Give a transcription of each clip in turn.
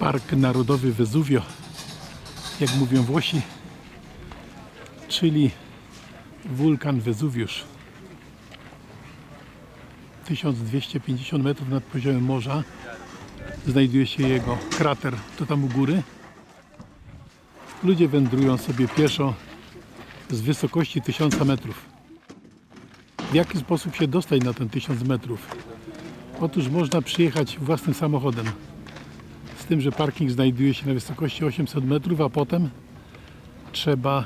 Park Narodowy Wezuvio, jak mówią Włosi, czyli wulkan Wezuwiusz. 1250 metrów nad poziomem morza znajduje się jego krater, to tam u góry. Ludzie wędrują sobie pieszo z wysokości 1000 metrów. W jaki sposób się dostać na ten 1000 metrów? Otóż można przyjechać własnym samochodem. Z tym, że parking znajduje się na wysokości 800 metrów, a potem trzeba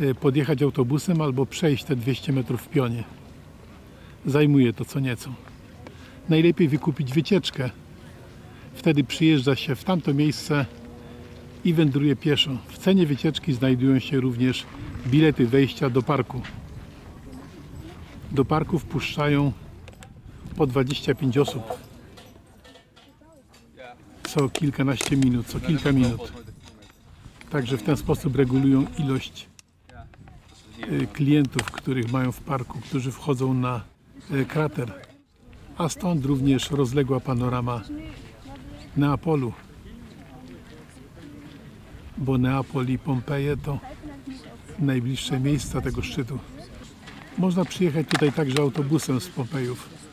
y, podjechać autobusem albo przejść te 200 metrów w pionie. Zajmuje to co nieco. Najlepiej wykupić wycieczkę. Wtedy przyjeżdża się w tamto miejsce i wędruje pieszo. W cenie wycieczki znajdują się również bilety wejścia do parku. Do parku wpuszczają po 25 osób. Co kilkanaście minut, co kilka minut. Także w ten sposób regulują ilość y, klientów, których mają w parku, którzy wchodzą na y, krater. A stąd również rozległa panorama Neapolu. Bo Neapol i Pompeje to najbliższe miejsca tego szczytu. Można przyjechać tutaj także autobusem z Pompejów.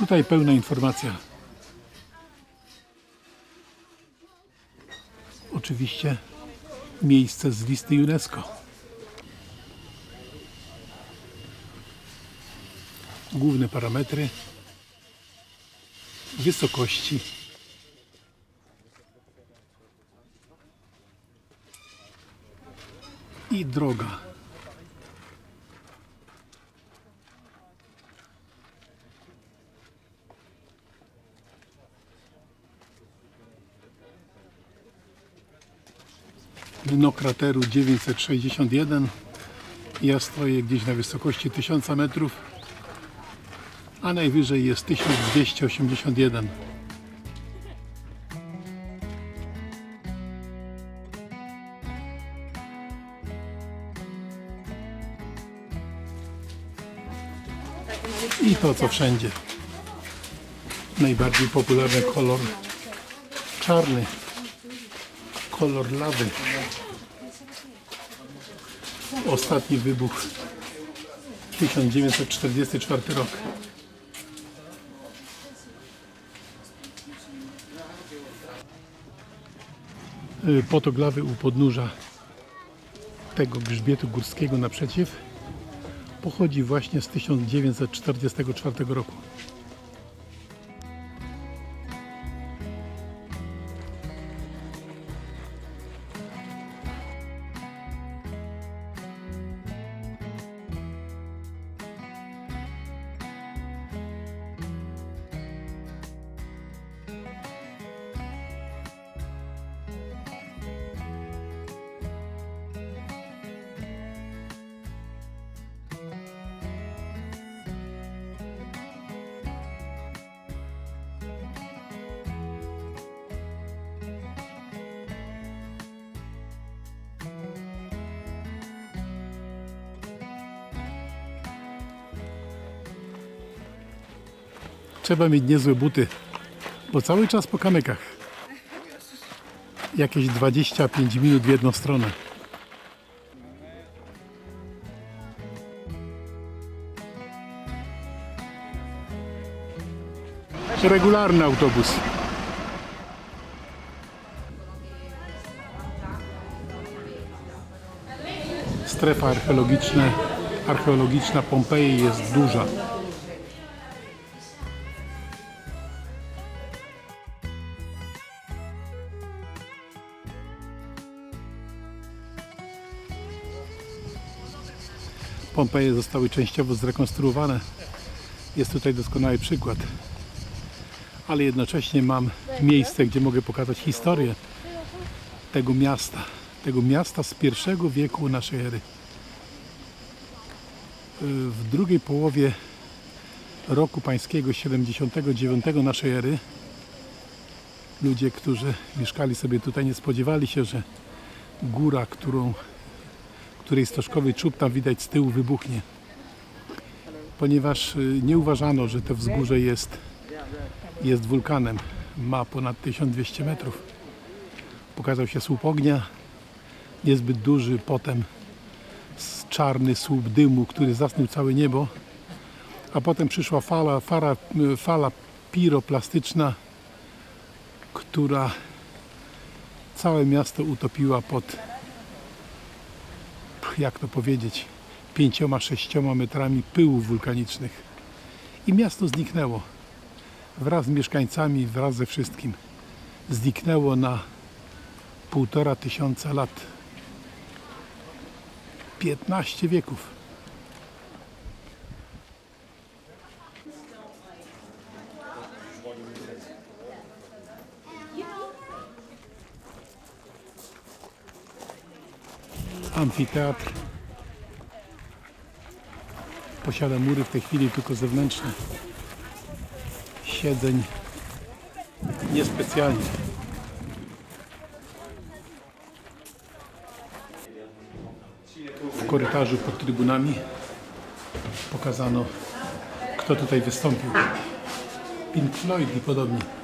Tutaj pełna informacja. Oczywiście miejsce z listy UNESCO. Główne parametry wysokości i droga. Dno krateru 961. Ja stoję gdzieś na wysokości 1000 metrów, a najwyżej jest 1281. I to co wszędzie. Najbardziej popularny kolor czarny. Kolor lawy. Ostatni wybuch 1944 rok. Y, Potok lawy u podnóża tego grzbietu górskiego naprzeciw pochodzi właśnie z 1944 roku. Trzeba mieć niezłe buty, bo cały czas po kamykach. Jakieś 25 minut w jedną stronę. Regularny autobus. Strefa archeologiczna, archeologiczna Pompeji jest duża. Pompeje zostały częściowo zrekonstruowane. Jest tutaj doskonały przykład. Ale jednocześnie mam miejsce, gdzie mogę pokazać historię tego miasta. Tego miasta z pierwszego wieku naszej ery. W drugiej połowie roku pańskiego 79 naszej ery ludzie, którzy mieszkali sobie tutaj, nie spodziewali się, że góra, którą której stożkowy czub tam widać z tyłu wybuchnie. ponieważ y, nie uważano, że to wzgórze jest, jest wulkanem. Ma ponad 1200 metrów. Pokazał się słup ognia, niezbyt duży, potem czarny słup dymu, który zasnął całe niebo, a potem przyszła fala, fala, y, fala piroplastyczna, która całe miasto utopiła pod, jak to powiedzieć, pięcioma, sześcioma metrami pyłów wulkanicznych. I miasto zniknęło. Wraz z mieszkańcami, wraz ze wszystkim. Zniknęło na półtora tysiąca lat. 15 wieków. Amfiteatr posiada mury w tej chwili tylko zewnętrzne. Siedzeń niespecjalnie. W korytarzu pod trybunami pokazano, kto tutaj wystąpił. Pink Floyd i podobnie.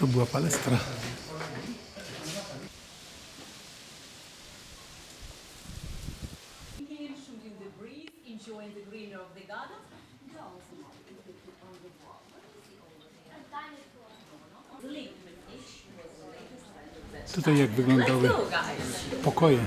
To była palestra. Tutaj jak wyglądały pokoje.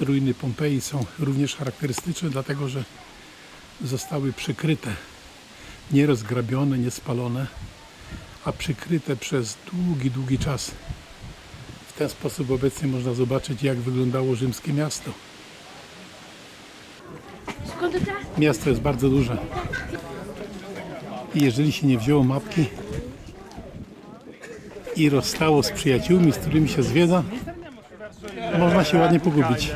Ruiny Pompeji są również charakterystyczne, dlatego że zostały przykryte, nie rozgrabione, nie spalone, a przykryte przez długi, długi czas. W ten sposób obecnie można zobaczyć, jak wyglądało rzymskie miasto. Miasto jest bardzo duże. I jeżeli się nie wzięło mapki i rozstało z przyjaciółmi, z którymi się zwiedza, można się ładnie pogubić.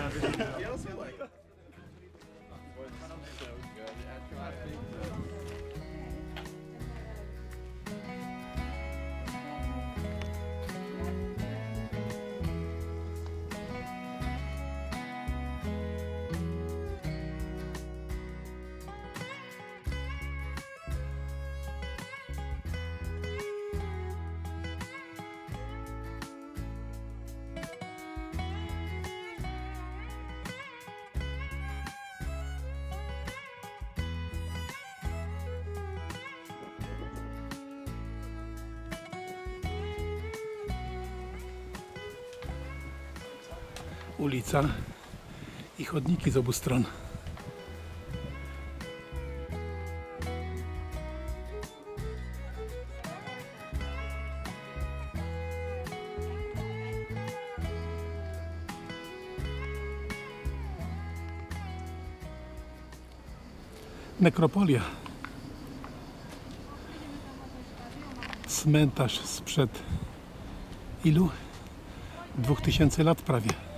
Ulica i chodniki z obu stron. Nekropolia. Cmentarz sprzed ilu? Dwóch tysięcy lat prawie.